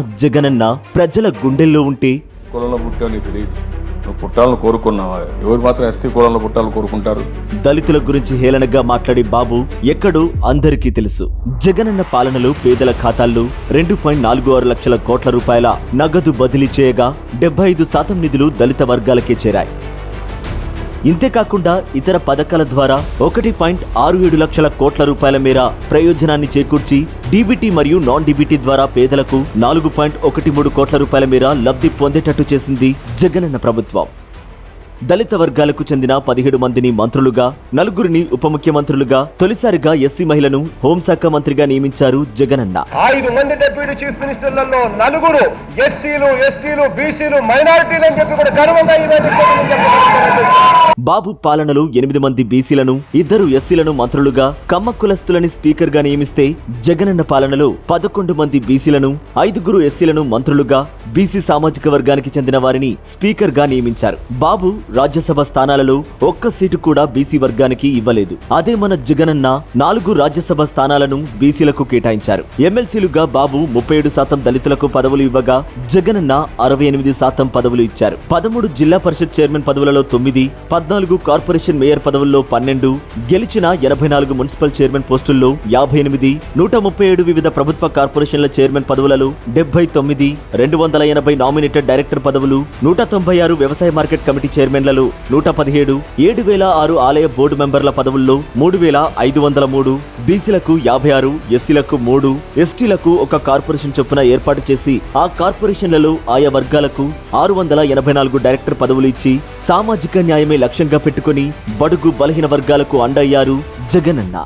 జగనన్న ప్రజల గుండెల్లో ఉంటే కులంలో పుట్టావు నీకు తెలియదు నువ్వు పుట్టాలని కోరుకున్నావా? ఎవరు మాత్రం ఎస్టీ కులంలో పుట్టాలని కోరుకుంటారు? దళితుల గురించి హేళనగా మాట్లాడే బాబు ఎక్కడో అందరికీ తెలుసు. జగనన్న పాలనలో పేదల ఖాతాల్లో రెండు పాయింట్ నాలుగు ఆరు లక్షల కోట్ల రూపాయల నగదు బదిలీ చేయగా డెబ్బై ఐదు శాతం నిధులు దళిత వర్గాలకే చేరాయి. ఇంతేకాకుండా ఇతర పథకాల ద్వారా ఒకటి పాయింట్ ఆరు ఏడు లక్షల కోట్ల రూపాయల మేర ప్రయోజనాన్ని చేకూర్చి డీబీటీ మరియు నాన్ డీబీటీ ద్వారా పేదలకు నాలుగు పాయింట్ ఒకటి మూడు కోట్ల రూపాయల మేర లబ్ధి పొందేటట్టు చేసింది జగనన్న ప్రభుత్వం. దళిత వర్గాలకు చెందిన పదిహేడు మందిని మంత్రులుగా నలుగురిని ఉప ముఖ్యమంత్రులుగా తొలిసారిగా ఎస్సీ మహిళను హోంశాఖ మంత్రిగా నియమించారు జగనన్న ఐదు మంది డిప్యూటీ చీఫ్ మినిస్టర్లలో నలుగురు ఎస్సీలు ఎస్టీలు బీసీలు మైనారిటీలు అని చెప్పి కూడా గర్వంగా. బాబు పాలనలో ఎనిమిది మంది బీసీలను ఇద్దరు ఎస్సీలను మంత్రులుగా కమ్మ కులస్తులని స్పీకర్గా నియమిస్తే జగనన్న పాలనలో పదకొండు మంది బీసీలను ఐదుగురు ఎస్సీలను మంత్రులుగా బీసీ సామాజిక వర్గానికి చెందిన వారిని స్పీకర్గా నియమించారు బాబు రాజ్యసభ స్థానాలలో ఒక్క సీటు కూడా బీసీ వర్గానికి ఇవ్వలేదు. అదే మన జగనన్న నాలుగు రాజ్యసభ స్థానాలను బీసీలకు కేటాయించారు. ఎమ్మెల్సీలుగా బాబు ముప్పై ఏడు శాతం దళితులకు పదవులు ఇవ్వగా జగనన్న అరవై ఎనిమిది శాతం పదవులు ఇచ్చారు. పదమూడు జిల్లా పరిషత్ చైర్మన్ పదవులలో తొమ్మిది పద్నాలుగు కార్పొరేషన్ మేయర్ పదవుల్లో పన్నెండు గెలిచిన ఎనభై నాలుగు మున్సిపల్ చైర్మన్ పోస్టుల్లో యాభై ఎనిమిది నూట ముప్పై ఏడు వివిధ ప్రభుత్వ కార్పొరేషన్ల చైర్మన్ పదవులలో డెబ్బై తొమ్మిది రెండు వందల ఎనభై నామినేటెడ్ డైరెక్టర్ పదవులు నూట తొంభై ఆరు వ్యవసాయ మార్కెట్ కమిటీ చైర్మన్లలో నూట పదిహేడు ఏడు వేల ఆరు ఆలయ బోర్డు మెంబర్ల పదవుల్లో మూడు వేల ఐదు వందల మూడు బీసీలకు యాభై ఆరు ఎస్సీలకు మూడు ఎస్టీలకు ఒక కార్పొరేషన్ చొప్పున ఏర్పాటు చేసి ఆ కార్పొరేషన్లలో ఆయా వర్గాలకు ఆరు వందల ఎనభై నాలుగు డైరెక్టర్ పదవులు ఇచ్చి సామాజిక న్యాయమే లక్ష్యంగా పెట్టుకుని బడుగు బలహీన వర్గాలకు అండయ్యారు జగనన్న.